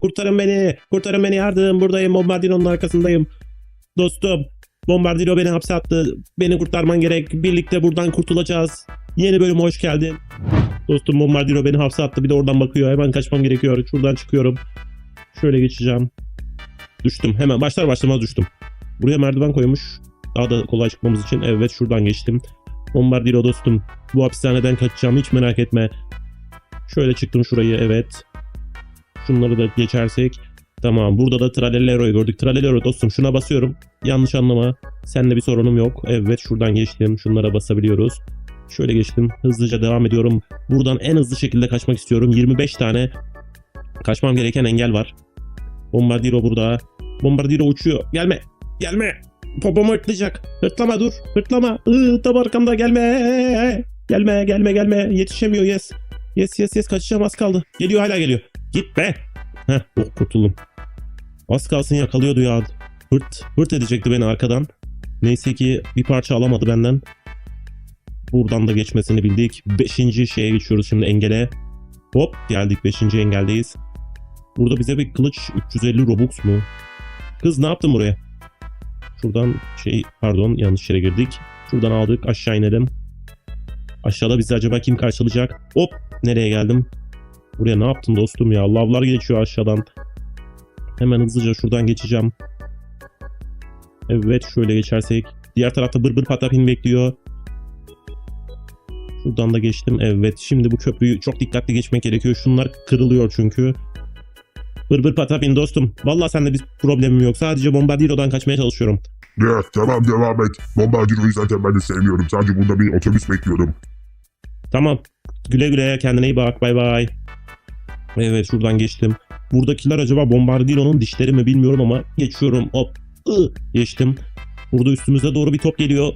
Kurtarın beni. Kurtarın beni yardım. Buradayım. Bombardino'nun arkasındayım. Dostum. Bombardino beni hapse attı. Beni kurtarman gerek. Birlikte buradan kurtulacağız. Yeni bölüme hoş geldin. Dostum Bombardino beni hapse attı. Bir de oradan bakıyor. Hemen kaçmam gerekiyor. Şuradan çıkıyorum. Şöyle geçeceğim. Düştüm. Hemen başlar başlamaz düştüm. Buraya merdiven koymuş. Daha da kolay çıkmamız için. Evet şuradan geçtim. Bombardino dostum. Bu hapishaneden kaçacağım. Hiç merak etme. Şöyle çıktım şurayı. Evet. Şunları da geçersek. Tamam. Burada da Tralelero'yu gördük. Tralelero dostum. Şuna basıyorum. Yanlış anlama. Seninle bir sorunum yok. Evet şuradan geçtim. Şunlara basabiliyoruz. Şöyle geçtim. Hızlıca devam ediyorum. Buradan en hızlı şekilde kaçmak istiyorum. 25 tane kaçmam gereken engel var. Bombardiro burada. Bombardiro uçuyor. Gelme. Gelme. Popomu hırtlayacak. Hırtlama dur. Hırtlama. Iı, tam arkamda gelme. Gelme gelme gelme. Yetişemiyor yes. Yes yes yes kaçacağım az kaldı. Geliyor hala geliyor. Git be. Heh oh kurtuldum. Az kalsın yakalıyordu ya. Hırt. Hırt edecekti beni arkadan. Neyse ki bir parça alamadı benden. Buradan da geçmesini bildik. Beşinci şeye geçiyoruz şimdi engele. Hop geldik beşinci engeldeyiz. Burada bize bir kılıç 350 Robux mu? Kız ne yaptın buraya? Şuradan şey pardon yanlış yere girdik. Şuradan aldık aşağı inelim. Aşağıda bizi acaba kim karşılayacak? Hop nereye geldim? Buraya ne yaptın dostum ya? Lavlar geçiyor aşağıdan. Hemen hızlıca şuradan geçeceğim. Evet şöyle geçersek. Diğer tarafta bır bır patapin bekliyor. Şuradan da geçtim. Evet şimdi bu köprüyü çok dikkatli geçmek gerekiyor. Şunlar kırılıyor çünkü. Bır bır patapin dostum. Vallahi sende bir problemim yok. Sadece Bombardiro'dan kaçmaya çalışıyorum. Evet tamam devam et. Bombardiro'yu zaten ben de sevmiyorum. Sadece burada bir otobüs bekliyorum. Tamam. Güle güle kendine iyi bak. Bay bay. Evet şuradan geçtim. Buradakiler acaba Bombardino'nun dişleri mi bilmiyorum ama geçiyorum. Hop. I, geçtim. Burada üstümüze doğru bir top geliyor.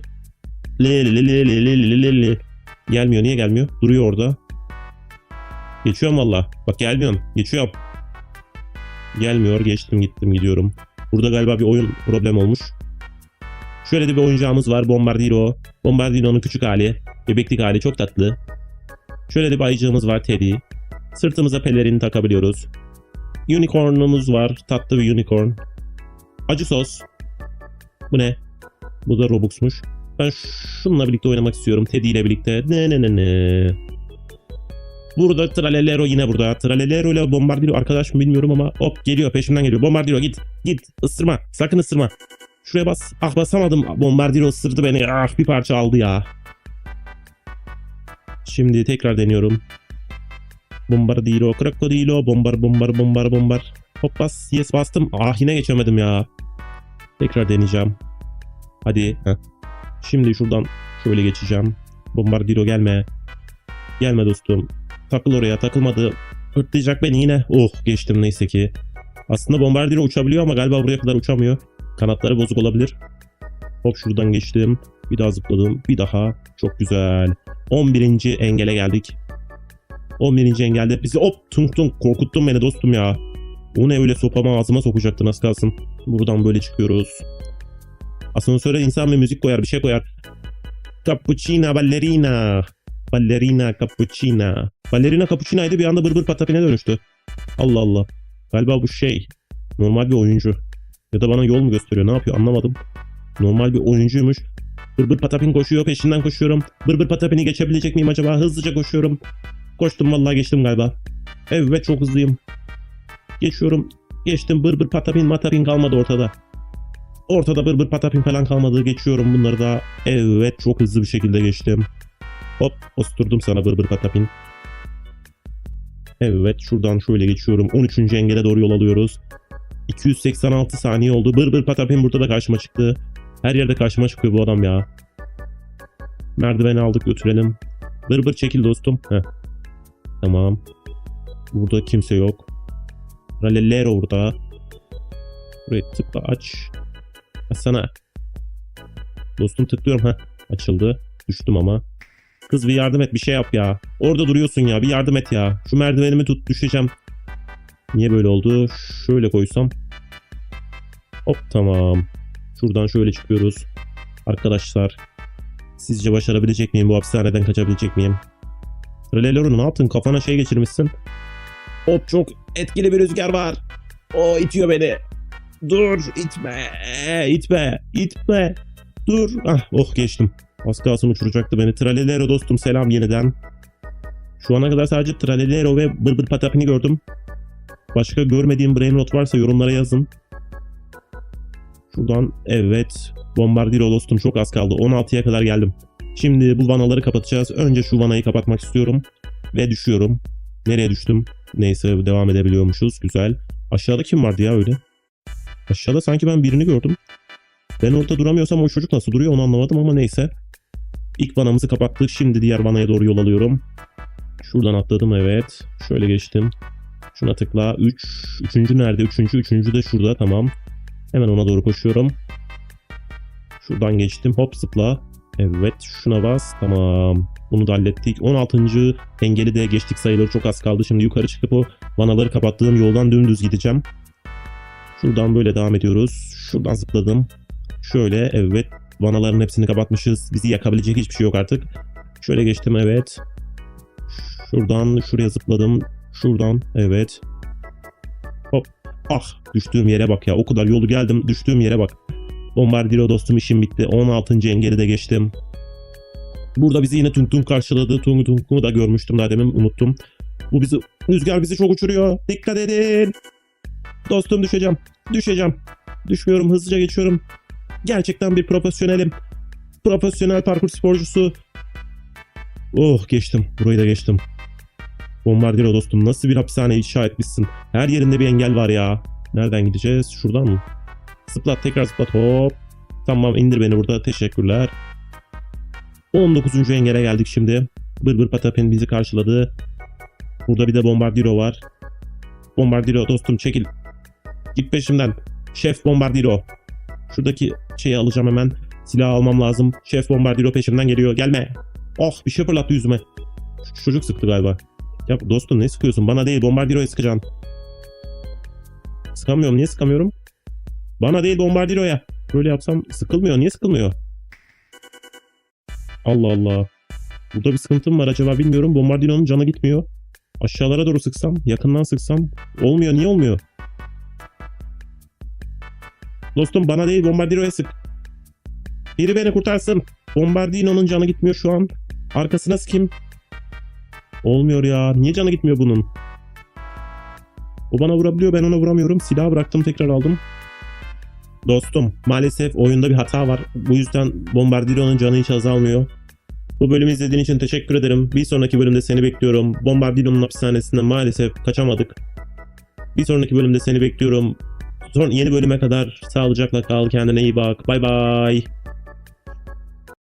Le le le le le le le le. Gelmiyor. Niye gelmiyor? Duruyor orada. Geçiyorum valla. Bak gelmiyorsun. Geçiyorum. Gelmiyor. Geçtim gittim gidiyorum. Burada galiba bir oyun problem olmuş. Şöyle de bir oyuncağımız var. Bombardino. Bombardino'nun küçük hali. Bebeklik hali çok tatlı. Şöyle de bir ayıcığımız var Teddy. Sırtımıza pelerini takabiliyoruz. Unicorn'umuz var. Tatlı bir unicorn. Acı sos. Bu ne? Bu da Robux'muş. Ben şununla birlikte oynamak istiyorum. Teddy ile birlikte. Ne ne ne ne. Burada Tralelero yine burada. Tralelero ile Bombardiro arkadaş mı bilmiyorum ama hop geliyor peşimden geliyor. Bombardiro git. Git. Isırma. Sakın ısırma. Şuraya bas. Ah basamadım. Bombardiro ısırdı beni. Ah bir parça aldı ya. Şimdi tekrar deniyorum. Bombardiro, krokodilo, bombar bombar bombar bombar. Hop bas, yes bastım. Ah yine geçemedim ya. Tekrar deneyeceğim. Hadi. Heh. Şimdi şuradan şöyle geçeceğim. Bombardiro gelme. Gelme dostum. Takıl oraya takılmadı. Hırtlayacak beni yine. Oh geçtim neyse ki. Aslında Bombardiro uçabiliyor ama galiba buraya kadar uçamıyor. Kanatları bozuk olabilir. Hop şuradan geçtim. Bir daha zıpladım. Bir daha. Çok güzel. 11. engele geldik. 11. engelde bizi hop tunk tunk korkuttun beni dostum ya. O ne öyle sopama ağzıma sokacaktın az kalsın. Buradan böyle çıkıyoruz. Asansöre insan bir müzik koyar bir şey koyar. Cappuccina ballerina. Ballerina cappuccina. Ballerina cappuccina'ydı bir anda bır bır patapine dönüştü. Allah Allah. Galiba bu şey. Normal bir oyuncu. Ya da bana yol mu gösteriyor ne yapıyor anlamadım. Normal bir oyuncuymuş. Bır bır patapin koşuyor peşinden koşuyorum. Bır bır patapini geçebilecek miyim acaba? Hızlıca koşuyorum. Koştum vallahi geçtim galiba. Evet çok hızlıyım. Geçiyorum. Geçtim bır bır patapin matapin kalmadı ortada. Ortada bır bır patapin falan kalmadı. Geçiyorum bunları da. Evet çok hızlı bir şekilde geçtim. Hop osturdum sana bır bır patapin. Evet şuradan şöyle geçiyorum. 13. engele doğru yol alıyoruz. 286 saniye oldu. Bır bır patapin burada da karşıma çıktı. Her yerde karşıma çıkıyor bu adam ya. Merdiveni aldık götürelim. Bır bır çekil dostum. Heh. Tamam. Burada kimse yok. Ralellero burada. Burayı tıkla aç. Açsana. Dostum tıklıyorum ha. Açıldı. Düştüm ama. Kız bir yardım et bir şey yap ya. Orada duruyorsun ya bir yardım et ya. Şu merdivenimi tut düşeceğim. Niye böyle oldu? Şöyle koysam. Hop tamam. Şuradan şöyle çıkıyoruz. Arkadaşlar. Sizce başarabilecek miyim? Bu hapishaneden kaçabilecek miyim? Treleloro ne yaptın? Kafana şey geçirmişsin. Hop çok Etkili bir rüzgar var. O itiyor beni. Dur itme. itme. itme. Dur. Ah oh geçtim. Az kalsın uçuracaktı beni. Tralelero dostum selam yeniden. Şu ana kadar sadece Tralelero ve Bır Bır Patapin'i gördüm. Başka görmediğim brain rot varsa yorumlara yazın. Şuradan evet. Bombardiro dostum çok az kaldı. 16'ya kadar geldim. Şimdi bu vanaları kapatacağız. Önce şu vanayı kapatmak istiyorum. Ve düşüyorum. Nereye düştüm? Neyse devam edebiliyormuşuz. Güzel. Aşağıda kim vardı ya öyle? Aşağıda sanki ben birini gördüm. Ben orada duramıyorsam o çocuk nasıl duruyor onu anlamadım ama neyse. İlk vanamızı kapattık. Şimdi diğer vanaya doğru yol alıyorum. Şuradan atladım evet. Şöyle geçtim. Şuna tıkla. 3. Üçüncü nerede? Üçüncü. Üçüncü de şurada. Tamam. Hemen ona doğru koşuyorum. Şuradan geçtim. Hop zıpla. Evet. Şuna bas. Tamam. Bunu da hallettik. 16. engeli de geçtik sayılır. Çok az kaldı. Şimdi yukarı çıkıp o vanaları kapattığım yoldan dümdüz gideceğim. Şuradan böyle devam ediyoruz. Şuradan zıpladım. Şöyle evet. Vanaların hepsini kapatmışız. Bizi yakabilecek hiçbir şey yok artık. Şöyle geçtim evet. Şuradan şuraya zıpladım. Şuradan evet. Hop. Ah düştüğüm yere bak ya. O kadar yolu geldim. Düştüğüm yere bak. Bombardiro dostum işim bitti. 16. engeli de geçtim. Burada bizi yine Tung Tung karşıladı. Tung Tung'u da görmüştüm daha demin unuttum. Bu bizi rüzgar bizi çok uçuruyor. Dikkat edin. Dostum düşeceğim. Düşeceğim. Düşmüyorum hızlıca geçiyorum. Gerçekten bir profesyonelim. Profesyonel parkur sporcusu. Oh geçtim. Burayı da geçtim. Bombardiro dostum nasıl bir hapishane inşa etmişsin. Her yerinde bir engel var ya. Nereden gideceğiz? Şuradan mı? Zıplat tekrar zıplat hop. Tamam indir beni burada teşekkürler. 19. engele geldik şimdi. Bır bır patapin bizi karşıladı. Burada bir de Bombardiro var. Bombardiro dostum çekil. Git peşimden. Şef Bombardiro. Şuradaki şeyi alacağım hemen. Silah almam lazım. Şef Bombardiro peşimden geliyor. Gelme. Oh bir şey fırlattı yüzüme. Çocuk sıktı galiba. Ya dostum ne sıkıyorsun? Bana değil Bombardiro'ya sıkacaksın. Sıkamıyorum. Niye sıkamıyorum? Bana değil Bombardiro'ya. Böyle yapsam sıkılmıyor. Niye sıkılmıyor? Allah Allah. Burada bir sıkıntım var acaba bilmiyorum. Bombardiro'nun canı gitmiyor. Aşağılara doğru sıksam, yakından sıksam olmuyor. Niye olmuyor? Dostum bana değil Bombardiro'ya sık. Biri beni kurtarsın. Bombardino'nun canı gitmiyor şu an. Arkasına sıkayım. Olmuyor ya. Niye canı gitmiyor bunun? O bana vurabiliyor ben ona vuramıyorum. Silahı bıraktım tekrar aldım. Dostum maalesef oyunda bir hata var. Bu yüzden Bombardiro'nun canı hiç azalmıyor. Bu bölümü izlediğin için teşekkür ederim. Bir sonraki bölümde seni bekliyorum. Bombardiro'nun hapishanesinden maalesef kaçamadık. Bir sonraki bölümde seni bekliyorum. Son yeni bölüme kadar sağlıcakla kal. Kendine iyi bak. Bay bay.